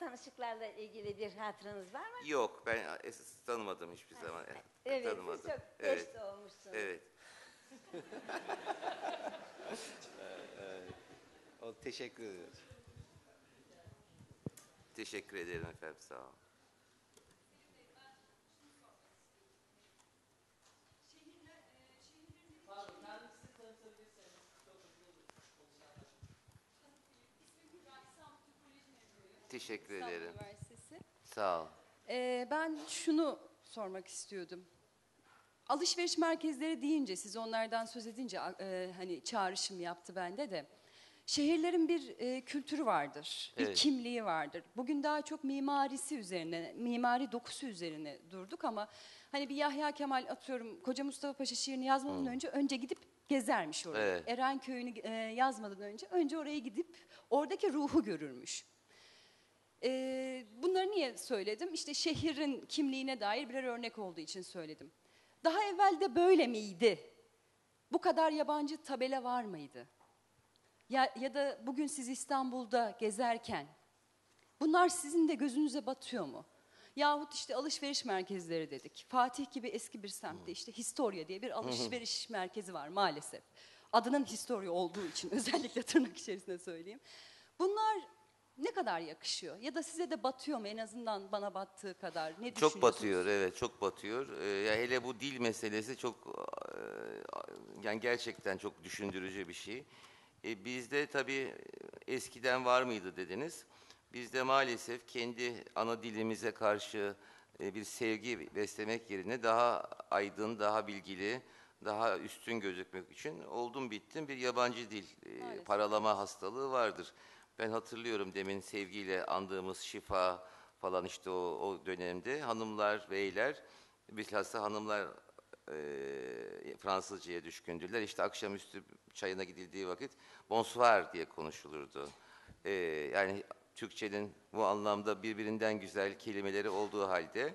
tanışıklarla ilgili bir hatıranız var mı? Yok ben esas tanımadım hiçbir zaman. Evet, tanımadım. siz çok evet. geç doğmuşsunuz. Evet. O, teşekkür ederiz. Teşekkür ederim efendim sağ olun. Teşekkür İstanbul ederim. Üniversitesi. Sağ ol. Ee, ben şunu sormak istiyordum. Alışveriş merkezleri deyince, siz onlardan söz edince e, hani çağrışım yaptı bende de. Şehirlerin bir e, kültürü vardır, bir Evet. kimliği vardır. Bugün daha çok mimarisi üzerine, mimari dokusu üzerine durduk ama hani bir Yahya Kemal atıyorum, Koca Mustafa Paşa şiirini yazmadan önce önce gidip gezermiş orayı. Evet. Erenköy'ünü e, yazmadan önce önce oraya gidip oradaki ruhu görürmüş. Ee, bunları niye söyledim? İşte şehrin kimliğine dair birer örnek olduğu için söyledim. Daha evvel de böyle miydi? Bu kadar yabancı tabela var mıydı? Ya, ya da bugün siz İstanbul'da gezerken bunlar sizin de gözünüze batıyor mu? Yahut işte alışveriş merkezleri dedik. Fatih gibi eski bir semtte işte Historia diye bir alışveriş merkezi var maalesef. Adının Historia olduğu için özellikle tırnak içerisinde söyleyeyim. Bunlar ne kadar yakışıyor? Ya da size de batıyor mu en azından bana battığı kadar? Ne Çok batıyor evet çok batıyor. Ee, ya hele bu dil meselesi çok e, yani gerçekten çok düşündürücü bir şey. E, bizde tabii eskiden var mıydı dediniz. Bizde maalesef kendi ana dilimize karşı e, bir sevgi beslemek yerine daha aydın, daha bilgili, daha üstün gözükmek için oldum bittim bir yabancı dil e, Maalesef. paralama hastalığı vardır. Ben hatırlıyorum demin sevgiyle andığımız şifa falan işte o, o dönemde hanımlar, beyler, bilhassa hanımlar e, Fransızcaya düşkündüler. İşte akşamüstü çayına gidildiği vakit bonsoir diye konuşulurdu. E, yani Türkçenin bu anlamda birbirinden güzel kelimeleri olduğu halde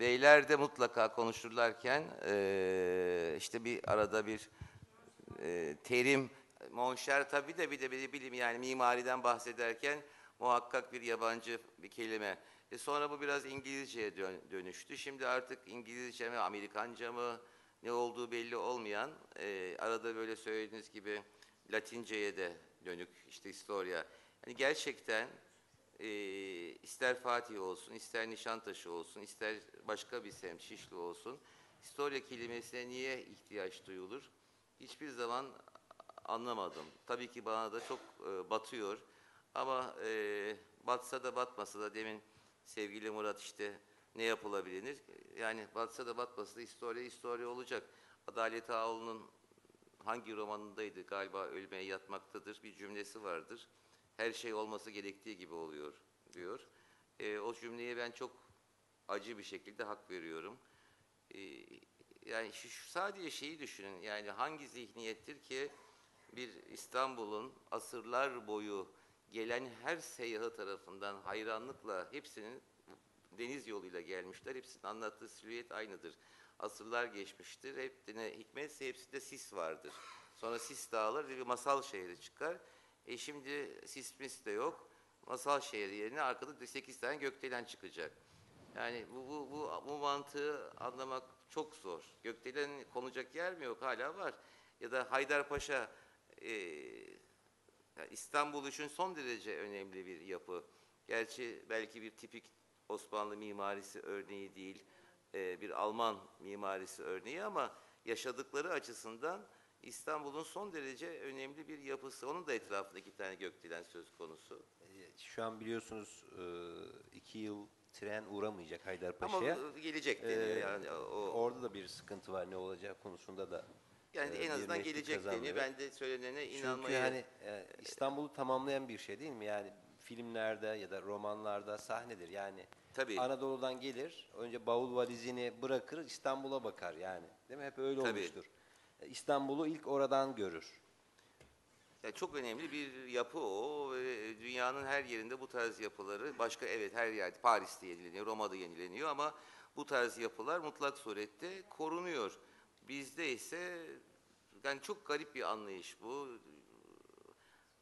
beyler de mutlaka konuşurlarken e, işte bir arada bir e, terim monşer tabii de bir de bir bilim yani mimariden bahsederken muhakkak bir yabancı bir kelime. E sonra bu biraz İngilizceye dön- dönüştü. Şimdi artık İngilizce mi, Amerikanca mı ne olduğu belli olmayan e, arada böyle söylediğiniz gibi Latinceye de dönük işte historia. Yani gerçekten e, ister Fatih olsun, ister Nişantaşı olsun, ister başka bir semt Şişli olsun, historia kelimesine niye ihtiyaç duyulur? Hiçbir zaman anlamadım. Tabii ki bana da çok e, batıyor. Ama e, batsa da batmasa da demin sevgili Murat işte ne yapılabilir? Yani batsa da batmasa da historia historia olacak. Adalet Ağaoğlu'nun hangi romanındaydı galiba ölmeye yatmaktadır bir cümlesi vardır. Her şey olması gerektiği gibi oluyor diyor. E, o cümleye ben çok acı bir şekilde hak veriyorum. E, yani şu, sadece şeyi düşünün yani hangi zihniyettir ki bir İstanbul'un asırlar boyu gelen her seyyahı tarafından hayranlıkla hepsinin deniz yoluyla gelmişler. Hepsinin anlattığı silüet aynıdır. Asırlar geçmiştir. Hep de ne hikmetse hepsinde sis vardır. Sonra sis dağılır ve masal şehri çıkar. E şimdi sis mis de yok. Masal şehri yerine arkada 8 tane gökdelen çıkacak. Yani bu, bu, bu, bu mantığı anlamak çok zor. Gökdelen konacak yer mi yok? Hala var. Ya da Haydarpaşa e, İstanbul için son derece önemli bir yapı. Gerçi belki bir tipik Osmanlı mimarisi örneği değil, e, bir Alman mimarisi örneği ama yaşadıkları açısından İstanbul'un son derece önemli bir yapısı. Onun da etrafında iki tane gökdelen söz konusu. E, Şu an biliyorsunuz e, iki yıl tren uğramayacak Ama Haydarpaşa'ya. gelecek Ee, deniyor yani. O, Orada da bir sıkıntı var ne olacağı konusunda da. Yani e, en azından netlik gelecek kazanmıyor. deniyor. Ben de söylenene Çünkü inanmayı... hani e, İstanbul'u tamamlayan bir şey değil mi? Yani filmlerde ya da romanlarda sahnedir. Yani Tabii. Anadolu'dan gelir, önce bavul valizini bırakır, İstanbul'a bakar yani. Değil mi? Hep öyle Tabii. olmuştur. E, İstanbul'u ilk oradan görür. Ya çok önemli bir yapı o dünyanın her yerinde bu tarz yapıları başka evet her yerde Paris'te yenileniyor, Roma'da yenileniyor ama bu tarz yapılar mutlak surette korunuyor. Bizde ise yani çok garip bir anlayış bu.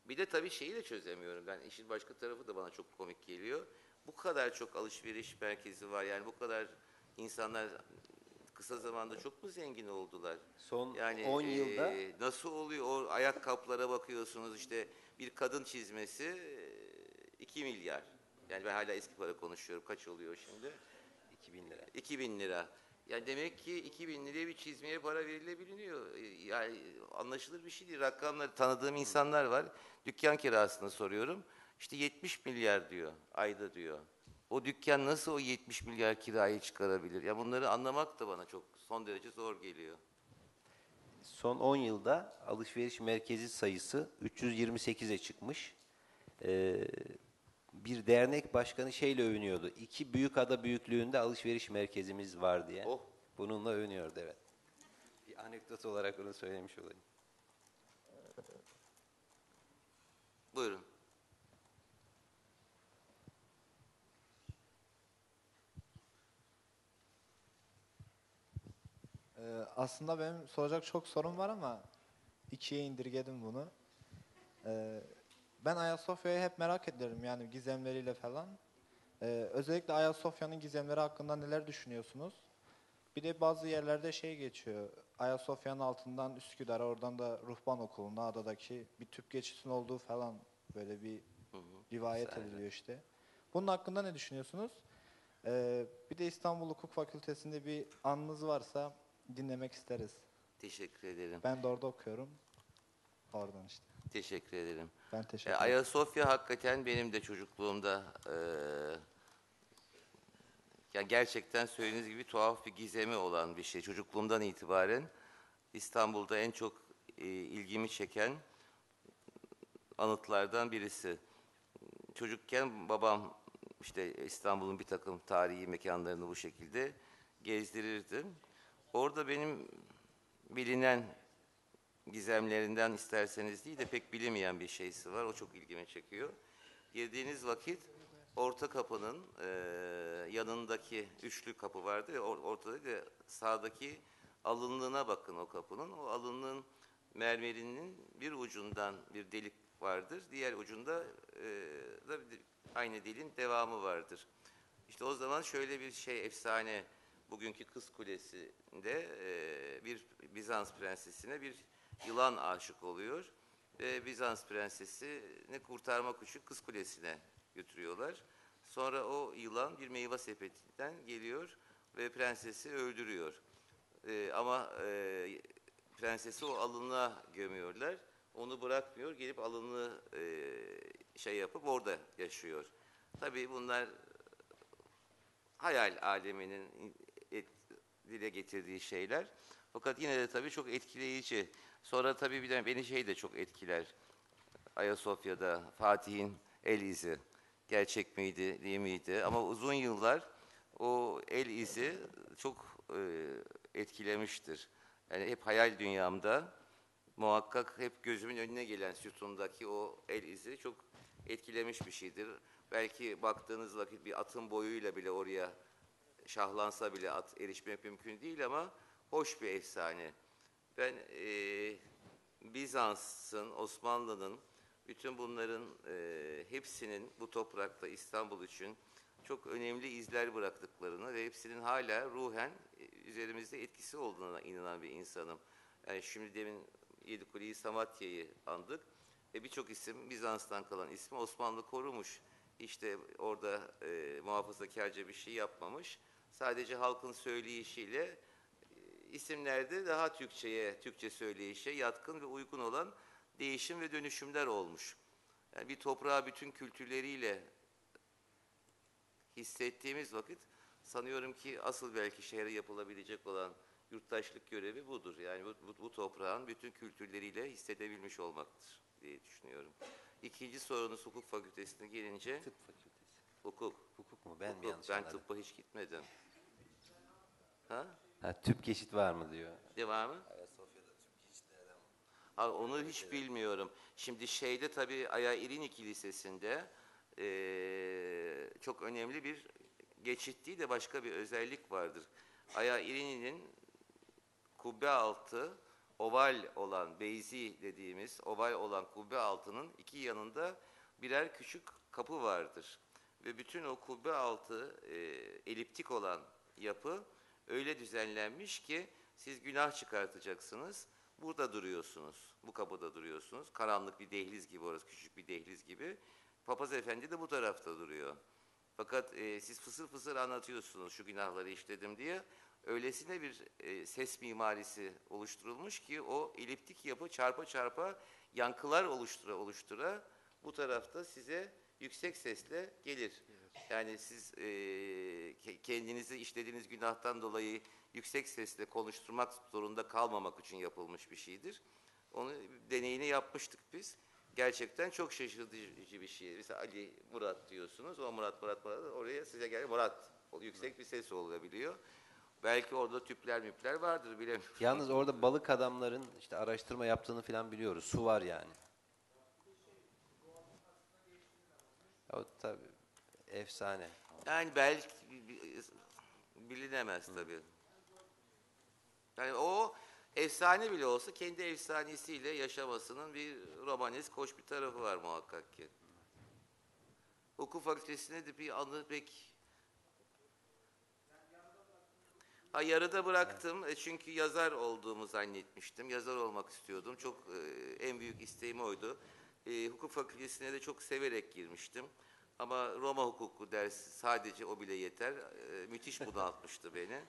Bir de tabii şeyi de çözemiyorum ben. işin başka tarafı da bana çok komik geliyor. bu kadar çok alışveriş merkezi var. Yani bu kadar insanlar kısa zamanda çok mu zengin oldular? Son Yani 10 yılda e, nasıl oluyor? O ayakkabılara bakıyorsunuz işte bir kadın çizmesi 2 milyar. Yani ben hala eski para konuşuyorum. Kaç oluyor şimdi? 2000 lira. 2000 lira. Yani demek ki 2000 liraya bir çizmeye para verilebiliyor. E, Yani anlaşılır bir şey değil. Rakamları tanıdığım insanlar var. Dükkan kirasını soruyorum. İşte 70 milyar diyor ayda diyor. O dükkan nasıl o 70 milyar kirayı çıkarabilir? Ya bunları anlamak da bana çok son derece zor geliyor. Son 10 yılda alışveriş merkezi sayısı 328'e çıkmış. Ee, bir dernek başkanı şeyle övünüyordu. İki büyük ada büyüklüğünde alışveriş merkezimiz var diye. Oh. Bununla övünüyordu evet. Bir anekdot olarak onu söylemiş olayım. Buyurun. Ee, aslında benim soracak çok sorum var ama ikiye indirgedim bunu. Ee, ben Ayasofya'yı hep merak ederim yani gizemleriyle falan. Ee, özellikle Ayasofya'nın gizemleri hakkında neler düşünüyorsunuz? Bir de bazı yerlerde şey geçiyor. Ayasofya'nın altından Üsküdar'a, oradan da Ruhban Okulu'na, adadaki bir tüp geçişinin olduğu falan böyle bir rivayet ediliyor işte. Bunun hakkında ne düşünüyorsunuz? Ee, bir de İstanbul Hukuk Fakültesi'nde bir anınız varsa dinlemek isteriz. Teşekkür ederim. Ben de orada okuyorum. Oradan işte. Teşekkür ederim. Ben E, teşekkür ederim. Ayasofya hakikaten benim de çocukluğumda e, yani gerçekten söylediğiniz gibi tuhaf bir gizemi olan bir şey. Çocukluğumdan itibaren İstanbul'da en çok e, ilgimi çeken anıtlardan birisi. Çocukken babam işte İstanbul'un bir takım tarihi mekanlarını bu şekilde gezdirirdi. Orada benim bilinen gizemlerinden isterseniz değil de pek bilinmeyen bir şeysi var. O çok ilgimi çekiyor. Girdiğiniz vakit orta kapının e, yanındaki üçlü kapı vardı or- ortada da sağdaki alınlığına bakın o kapının. O alınlığın mermerinin bir ucundan bir delik vardır. Diğer ucunda e, da aynı deliğin devamı vardır. İşte o zaman şöyle bir şey efsane bugünkü Kız Kulesi'nde e, bir Bizans prensesine bir yılan aşık oluyor ve Bizans prensesini kurtarmak için Kız Kulesi'ne götürüyorlar. Sonra o yılan bir meyve sepetinden geliyor ve prensesi öldürüyor. E, ama e, prensesi o alınlığa gömüyorlar. Onu bırakmıyor, gelip alınlığı e, şey yapıp orada yaşıyor. Tabii bunlar hayal aleminin et- dile getirdiği şeyler. Fakat yine de tabii çok etkileyici. Sonra tabii bir de beni şey de çok etkiler. Ayasofya'da Fatih'in el izi gerçek miydi değil miydi? Ama uzun yıllar o el izi çok e, etkilemiştir. Yani hep hayal dünyamda muhakkak hep gözümün önüne gelen sütundaki o el izi çok etkilemiş bir şeydir. Belki baktığınız vakit bir atın boyuyla bile oraya şahlansa bile at erişmek mümkün değil ama hoş bir efsane. Ben eee, Bizans'ın, Osmanlı'nın, bütün bunların eee, hepsinin bu toprakta İstanbul için çok önemli izler bıraktıklarını ve hepsinin hala ruhen e, üzerimizde etkisi olduğuna inanan bir insanım. Yani şimdi demin Yedikule'yi, Samatya'yı andık. E birçok isim Bizans'tan kalan ismi Osmanlı korumuş. İşte orada e, muhafazakarca bir şey yapmamış. Sadece halkın söyleyişiyle e, isimlerde daha Türkçe'ye, Türkçe söyleyişe yatkın ve uygun olan değişim ve dönüşümler olmuş. Yani bir toprağı bütün kültürleriyle hissettiğimiz vakit sanıyorum ki asıl belki şehre yapılabilecek olan yurttaşlık görevi budur. Yani bu, bu, bu toprağın bütün kültürleriyle hissedebilmiş olmaktır diye düşünüyorum. İkinci sorunuz hukuk fakültesine gelince Tıp fakültesi. hukuk. Hukuk mu? Ben mi Hukuk. yanlış Ben anladım? tıbba hiç gitmedim. Ha? Ha, tüp geçit var mı diyor. Devamı? Ayasofya'da tüp geçitlerden Ha, onu hiç bilmiyorum. Şimdi şeyde tabii Aya İrinik Kilisesi'nde eee, çok önemli bir geçit değil de başka bir özellik vardır. Aya İrini'nin kubbe altı oval olan beyzi dediğimiz oval olan kubbe altının iki yanında birer küçük kapı vardır. ve bütün o kubbe altı e, eliptik olan yapı öyle düzenlenmiş ki siz günah çıkartacaksınız. Burada duruyorsunuz. Bu kapıda duruyorsunuz. Karanlık bir dehliz gibi orası küçük bir dehliz gibi. Papaz efendi de bu tarafta duruyor. Fakat e, siz fısır fısır anlatıyorsunuz şu günahları işledim diye. Öylesine bir e, ses mimarisi oluşturulmuş ki o eliptik yapı çarpa çarpa yankılar oluştura oluştura bu tarafta size yüksek sesle gelir. Yani siz e, ke- kendinizi işlediğiniz günahtan dolayı yüksek sesle konuşturmak zorunda kalmamak için yapılmış bir şeydir. Onu deneyini yapmıştık biz. Gerçekten çok şaşırtıcı bir şey. Mesela Ali Murat diyorsunuz. O Murat Murat Murat oraya size gel Murat. O yüksek bir ses olabiliyor. Belki orada tüpler müpler vardır bilemiyorum. Yalnız orada balık adamların işte araştırma yaptığını falan biliyoruz. Su var yani. O tabii efsane. Yani belki bi- bi- bilinemez tabii. Yani o efsane bile olsa kendi efsanesiyle yaşamasının bir romanesk hoş bir tarafı var muhakkak ki. Hukuk fakültesine de bir anı pek... Ha, yarıda bıraktım E, çünkü yazar olduğumu zannetmiştim. Yazar olmak istiyordum. Çok e, en büyük isteğim oydu. E, hukuk fakültesine de çok severek girmiştim. Ama Roma hukuku dersi sadece o bile yeter. E, müthiş bunaltmıştı beni.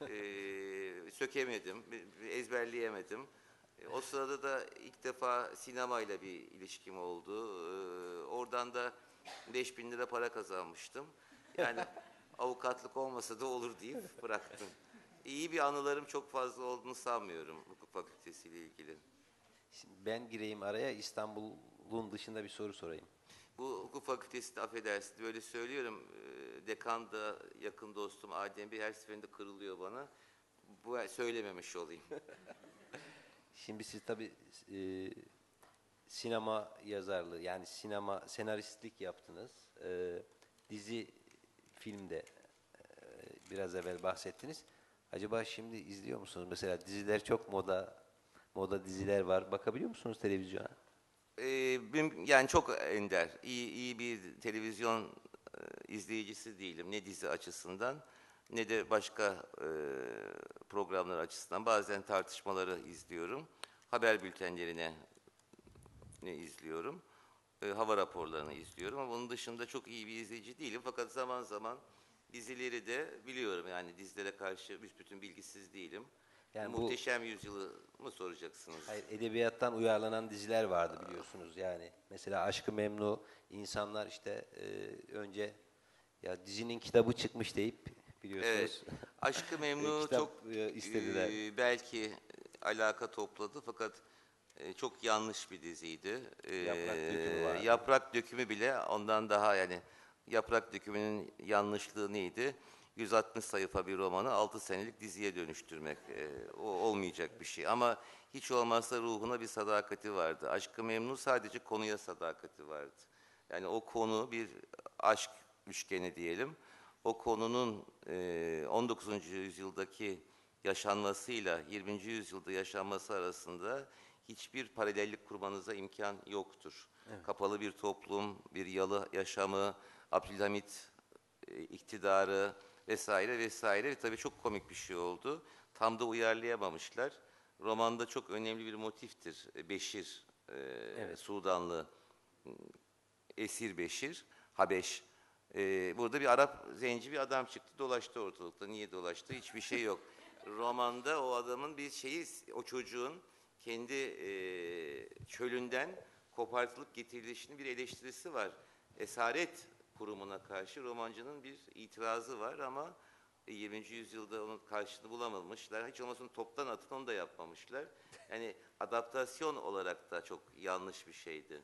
E, sökemedim, ezberleyemedim. E, o sırada da ilk defa sinemayla bir ilişkim oldu. E, oradan da 5000 lira para kazanmıştım. Yani avukatlık olmasa da olur deyip bıraktım. İyi bir anılarım çok fazla olduğunu sanmıyorum hukuk fakültesiyle ilgili. Şimdi ben gireyim araya İstanbul'un dışında bir soru sorayım. Bu hukuk fakültesinde affedersin böyle söylüyorum. e, Dekan da yakın dostum Adem Bey her seferinde kırılıyor bana. Bu söylememiş olayım. Şimdi siz tabii e, sinema yazarlığı yani sinema senaristlik yaptınız. E, dizi filmde e, biraz evvel bahsettiniz. Acaba şimdi izliyor musunuz? Mesela diziler çok moda, moda diziler var. Bakabiliyor musunuz televizyona? Ee, yani çok ender. İyi, iyi bir televizyon e, izleyicisi değilim. Ne dizi açısından ne de başka e, programlar açısından. Bazen tartışmaları izliyorum. Haber bültenlerine ne izliyorum. E, hava raporlarını izliyorum ama onun dışında çok iyi bir izleyici değilim. Fakat zaman zaman dizileri de biliyorum. Yani dizilere karşı büsbütün bilgisiz değilim. Yani bu- Muhteşem Yüzyılı mı soracaksınız? Hayır, edebiyattan uyarlanan diziler vardı biliyorsunuz yani. Mesela Aşkı Memnu, insanlar işte e, önce ya dizinin kitabı çıkmış deyip biliyorsunuz. Evet. Aşkı Memnu Kitap, çok e, istediler. e, belki alaka topladı fakat e, çok yanlış bir diziydi. E, Yaprak dökümü vardı. Yaprak dökümü bile ondan daha yani yaprak dökümünün yanlışlığı neydi? 160 sayfa bir romanı 6 senelik diziye dönüştürmek e, o olmayacak bir şey ama hiç olmazsa ruhuna bir sadakati vardı. Aşkı Memnu sadece konuya sadakati vardı. Yani o konu bir aşk üçgeni diyelim. O konunun e, 19. yüzyıldaki yaşanmasıyla 20. yüzyılda yaşanması arasında hiçbir paralellik kurmanıza imkan yoktur. Kapalı bir toplum, bir yalı yaşamı, Abdülhamit e, iktidarı vesaire vesaire ve tabii çok komik bir şey oldu. Tam da uyarlayamamışlar. Romanda çok önemli bir motiftir. E, Beşir, e, Sudanlı Esir Beşir, Habeş. Ee, burada bir Arap zenci bir adam çıktı dolaştı ortalıkta. Niye dolaştı? Hiçbir şey yok. Romanda o adamın bir şeyi, o çocuğun kendi e, çölünden kopartılıp getirilişinin bir eleştirisi var. Esaret kurumuna karşı romancının bir itirazı var ama e, 20. yüzyılda onun karşılığını bulamamışlar. Hiç olmasın toptan atın onu da yapmamışlar. Yani adaptasyon olarak da çok yanlış bir şeydi.